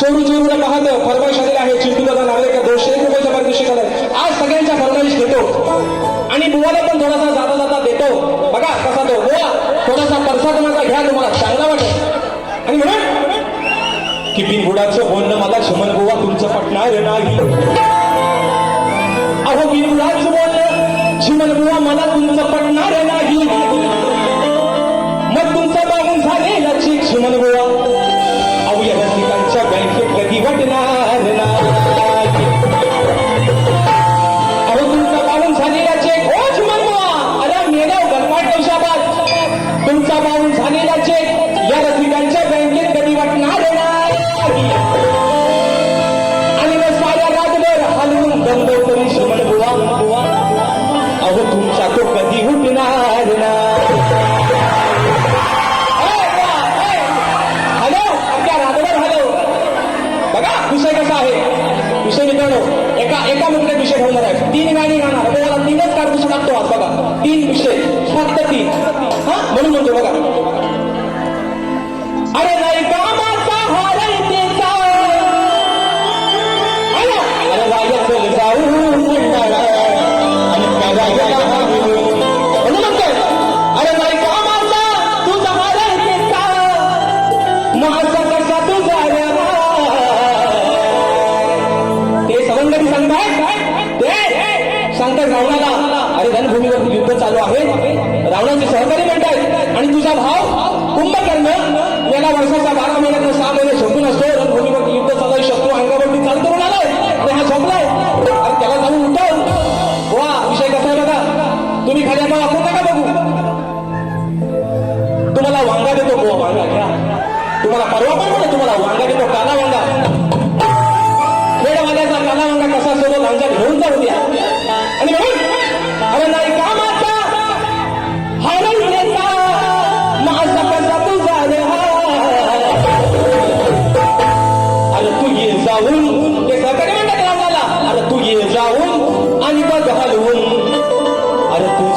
चोरू चोरूला पाहतं फरमाईश आलेला आहे. चिंटूला नागरिक दोनशे एक रुपयाचा फरमाईश आलाय आज सगळ्यांच्या फरमाईश घेतो. आणि बुवाला पण थोडासा जाता जाता देतो. बघा कसा तो बुवा थोडासा परसाद माझा घ्या तुम्हाला चांगला वाटत आणि म्हणा की गुडाचं बोलणं मला सुमन बुवा तुमचं पटणार नाही. अहो बिनबुडाचं बोलणं सुमन बुवा मला तुमचं पटणार नाही. लावण्याचे सहकारी म्हणताय आणि तुझा भाव कुंभकर्ण याला वर्षाचा बारा महिन्यात सहा महिने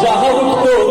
já rola o.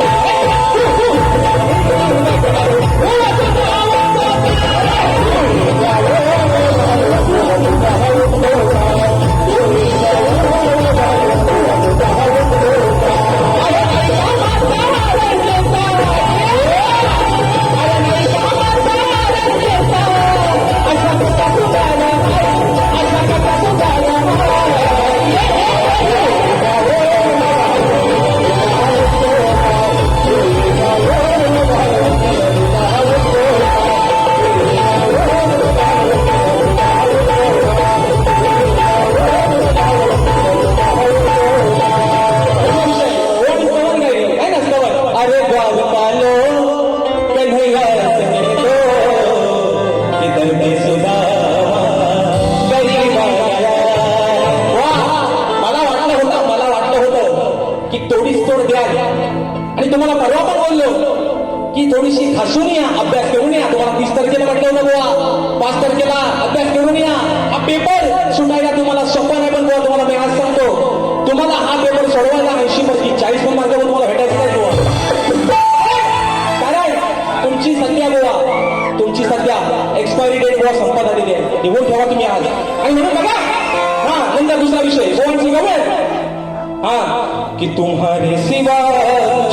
तुमची संध्या गोवा तुमची सध्या एक्सपायरी डेट गोवा संपत आलेली आहे. निघून ठेवा तुम्ही आज. आणि म्हणून बघा. हा नंतर दुसरा विषय. गोवन सिंग हा की तुम्हाला शिवाय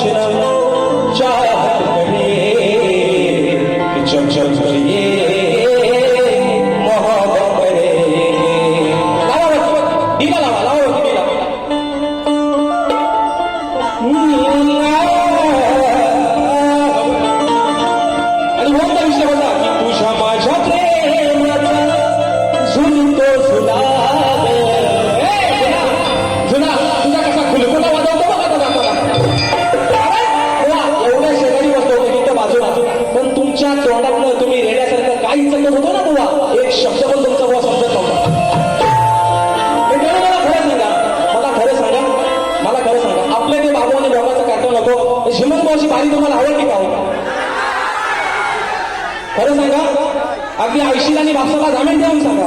आपल्या ते बाबू आणि भगवाचं काटो नको. श्रीमंत मावशी बारी तुम्हाला आवडली का हो? खरं सांगा अगदी आयशीला आणि भाषाला जामीन देऊन सांगा.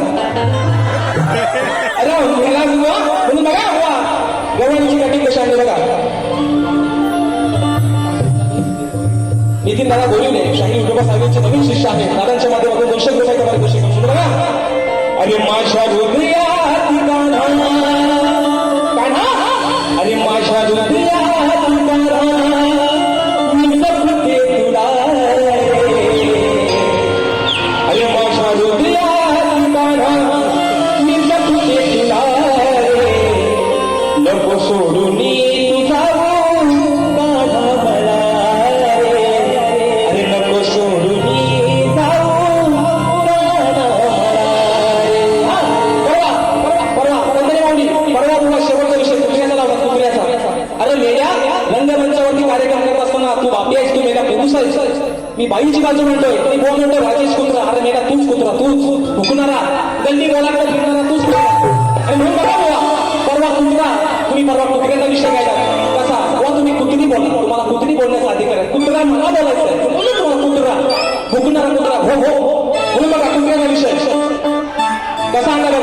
अरे मला म्हणून बघा हवा गव्हाणीची कटिंग कशा आणली बघा. नितीन दादा बोलू नये शाही उद्योगा साहेबांचे नवीन शिष्य आहे दादांच्या माध्यमातून दोनशे रुपये बघा. अरे माझ्या गोरिया मी बाईंची बाजू म्हणतोय. हो ती म्हणतो राजेश कुत्रा अरे मेघा तूच कुत्रा तूच. हुकणारा. गल्ली बोलाकडे फिरणारा तूच कुत्रा. आणि म्हणून बघा बुवा परवा कुत्रा. तुम्ही परवा कुत्र्याचा विषय घ्यायला. कसा? वा तुम्ही कुत्री बोला तुम्हाला कुत्री बोलण्याचा अधिकार आहे. कुत्रा मला बोलायचं आहे. बोललो तुम्हाला कुत्रा. हुकणारा कुत्रा. हो हो. म्हणून बघा कुत्र्याचा विषय. कसा आणला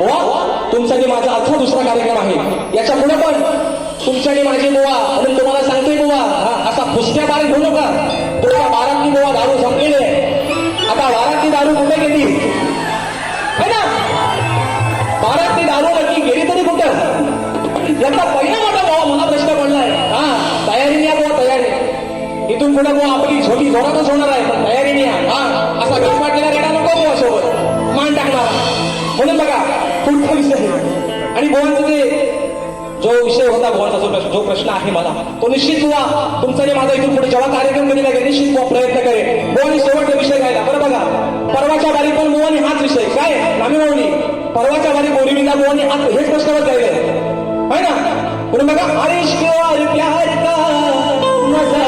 हो? प्रश्नाचा तुमचा माझा असा दुसरा कार्यक्रम आहे. याच्यापुढे पण तुमच्याने माझी बोवा म्हणून तुम्हाला सांगते बुवा हा असा पुसक्या बारीक घेऊ नका. तुमच्या बारातली गोवा दारू संपलेली आहे. आता बारातली दारू कुठे गेली? है ना? बारातली दारू नक्की गेली तरी कुठं? याचा पहिला मोठा बुवा मला प्रश्न पडलाय. हा तयारीने या बुवा तयारी. इथून पुढे बुवा आपली छोटी जोरातच होणार आहे. पण तयारीने या हा असा गट वाटलेला रेडा नको बुवा सोबत. मान टाकणार. म्हणून बघा पुढचा विषय आणि बुवांचं जे जो विषय होता बुवांचा जो प्रश्न जो प्रश्न आहे मला तो निश्चित बुवा तुमचा जे माझा इथून पुढे जेव्हा कार्यक्रम कधी लागेल निश्चित प्रयत्न करेल. बुवानी शेवटचा विषय घ्यायला बरं बघा. परवाच्या बारी पण मोहनी हाच विषय. काय? नामी मोहनी. परवाच्या बारी बोरिवलीला मोहनी हाच हेच प्रश्नावर गायले आहे ना? म्हणून बघा अरे प्यार का? मजा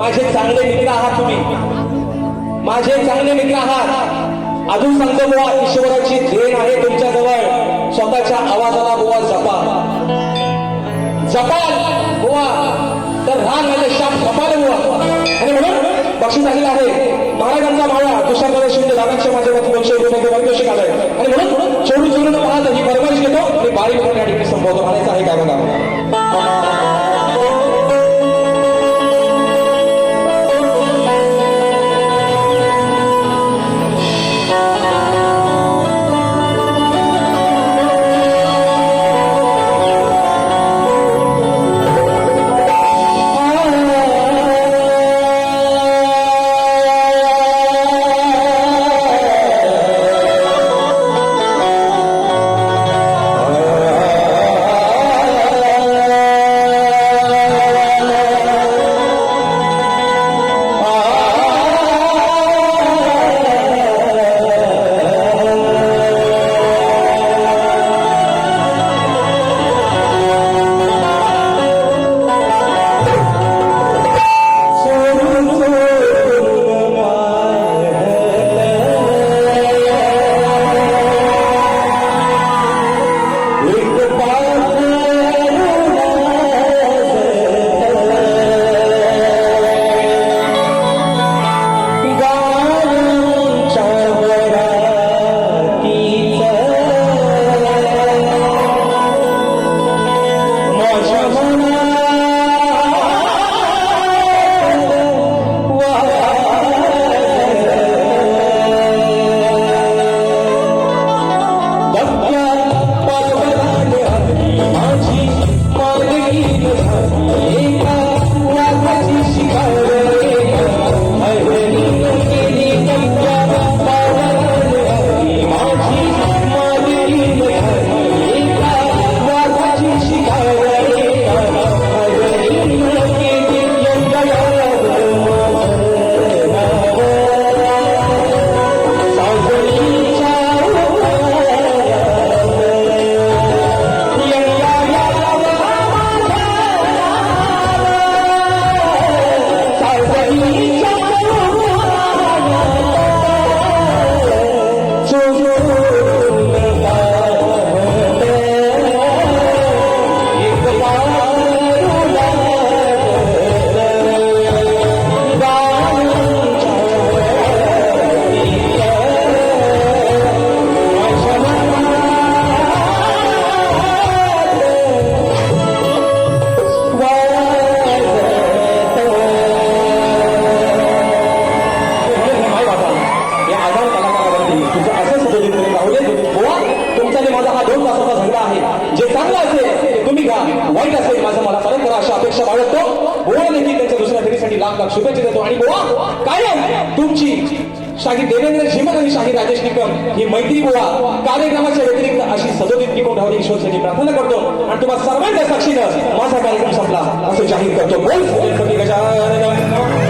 माझे चांगले मित्र आहात तुम्ही. माझे चांगले मित्र आहात. अजून सांगतो बुवा ईश्वराची देण आहे तुमच्या जवळ स्वतःच्या आवाजाला बुवा जपा. जपाल बुवा. तर राग माझे शाप जपाल बुवा. आणि म्हणून बक्षीस आलेलं आहे. महाराजांचा माळा तुषार शिंदे दादांच्या माध्यमातून दोनशे रुपये पारितोषिक आलंय आणि म्हणून चोरून चोरून पाहत ही फरमाईश घेतो आणि बारीक करून ठिकाणी म्हणायचं आहे काय बघा नाही तुमचं असंच होतं तुम्ही राहुले बुवा तुमचा माझा हा दोन तासाचा झगडा आहे जे चांगलं असेल तुम्ही घ्या. वाईट असेल माझं मला परत अशा अपेक्षा बाळगतो. बुवा देखील त्यांच्या दुसऱ्या फेरीसाठी लाख लाख शुभेच्छा देतो. आणि बुवा कायम तुमची शाही देवेंद्र झिमन आणि शाही राजेश निकम ही मैत्री बुवा. कार्यक्रमाच्या व्यतिरिक्त अशी सदोदित निकोण राहुल ईश्वरसाठी प्रार्थना करतो. आणि तुम्हाला सर्वांच्या साक्षीनं माझा कार्यक्रम संपला. असं जाहीर करतो. बोल. गजानन